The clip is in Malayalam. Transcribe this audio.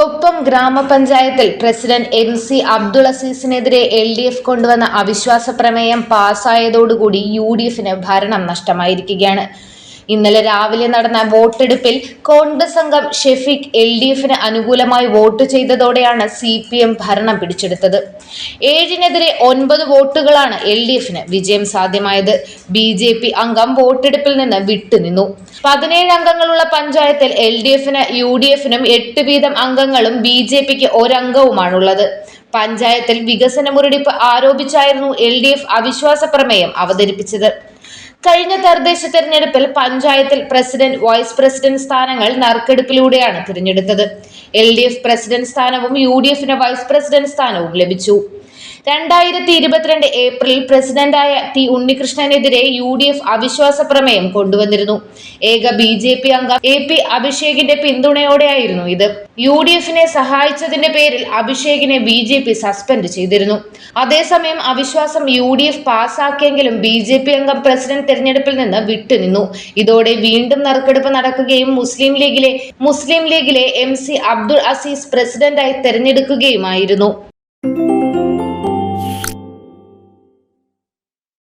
കൊപ്പം ഗ്രാമപഞ്ചായത്തിൽ പ്രസിഡന്റ് എം സി അബ്ദുൾ അസീസിനെതിരെ എൽ ഡി എഫ് കൊണ്ടുവന്ന അവിശ്വാസ പ്രമേയം പാസ്സായതോടുകൂടി യു ഡി എഫിന് ഭരണം നഷ്ടമായിരിക്കുകയാണ്. ഇന്നലെ രാവിലെ നടന്ന വോട്ടെടുപ്പിൽ കോൺഗ്രസ് അംഗം ഷെഫീഖ് എൽ ഡി എഫിന് അനുകൂലമായി വോട്ട് ചെയ്തതോടെയാണ് സി പി എം ഭരണം പിടിച്ചെടുത്തത്. ഏഴിനെതിരെ ഒൻപത് വോട്ടുകളാണ് എൽ ഡി എഫിന് വിജയം സാധ്യമായത്. ബി ജെ പി അംഗം വോട്ടെടുപ്പിൽ നിന്ന് വിട്ടുനിന്നു പതിനേഴ് അംഗങ്ങളുള്ള പഞ്ചായത്തിൽ എൽ ഡി എഫിന് യു ഡി എഫിനും എട്ട് വീതം അംഗങ്ങളും ബി ജെ പിക്ക് ഒരംഗവുമാണുള്ളത്. പഞ്ചായത്തിൽ വികസന മുരടിപ്പ് ആരോപിച്ചായിരുന്നു എൽ ഡി എഫ് അവിശ്വാസ പ്രമേയം അവതരിപ്പിച്ചത്. കഴിഞ്ഞ തദ്ദേശ തെരഞ്ഞെടുപ്പിൽ പഞ്ചായത്തിൽ പ്രസിഡന്റ് വൈസ് പ്രസിഡന്റ് സ്ഥാനങ്ങൾ നറുക്കെടുപ്പിലൂടെയാണ് തിരഞ്ഞെടുത്തത്. എൽ ഡി എഫ് പ്രസിഡന്റ് സ്ഥാനവും യു ഡി എഫിന് വൈസ് പ്രസിഡന്റ് സ്ഥാനവും ലഭിച്ചു. രണ്ടായിരത്തി ഇരുപത്തിരണ്ട് ഏപ്രിൽ പ്രസിഡന്റായ ടി ഉണ്ണികൃഷ്ണനെതിരെ യു ഡി എഫ് അവിശ്വാസ പ്രമേയം കൊണ്ടുവന്നിരുന്നു. ഏക ബി ജെ പി അംഗം എ പി അഭിഷേകിന്റെ പിന്തുണയോടെയായിരുന്നു ഇത്. യു ഡി എഫിനെ സഹായിച്ചതിന്റെ പേരിൽ അഭിഷേകിനെ ബി ജെ പി സസ്പെൻഡ് ചെയ്തിരുന്നു. അതേസമയം അവിശ്വാസം യു ഡി എഫ് പാസാക്കിയെങ്കിലും ബി ജെ പി അംഗം പ്രസിഡന്റ് തെരഞ്ഞെടുപ്പിൽ നിന്ന് വിട്ടുനിന്നു. ഇതോടെ വീണ്ടും നറുക്കെടുപ്പ് നടക്കുകയും മുസ്ലിം ലീഗിലെ മുസ്ലിം ലീഗിലെ എം സി അബ്ദുൾ അസീസ് പ്രസിഡന്റായി തെരഞ്ഞെടുക്കുകയുമായിരുന്നു.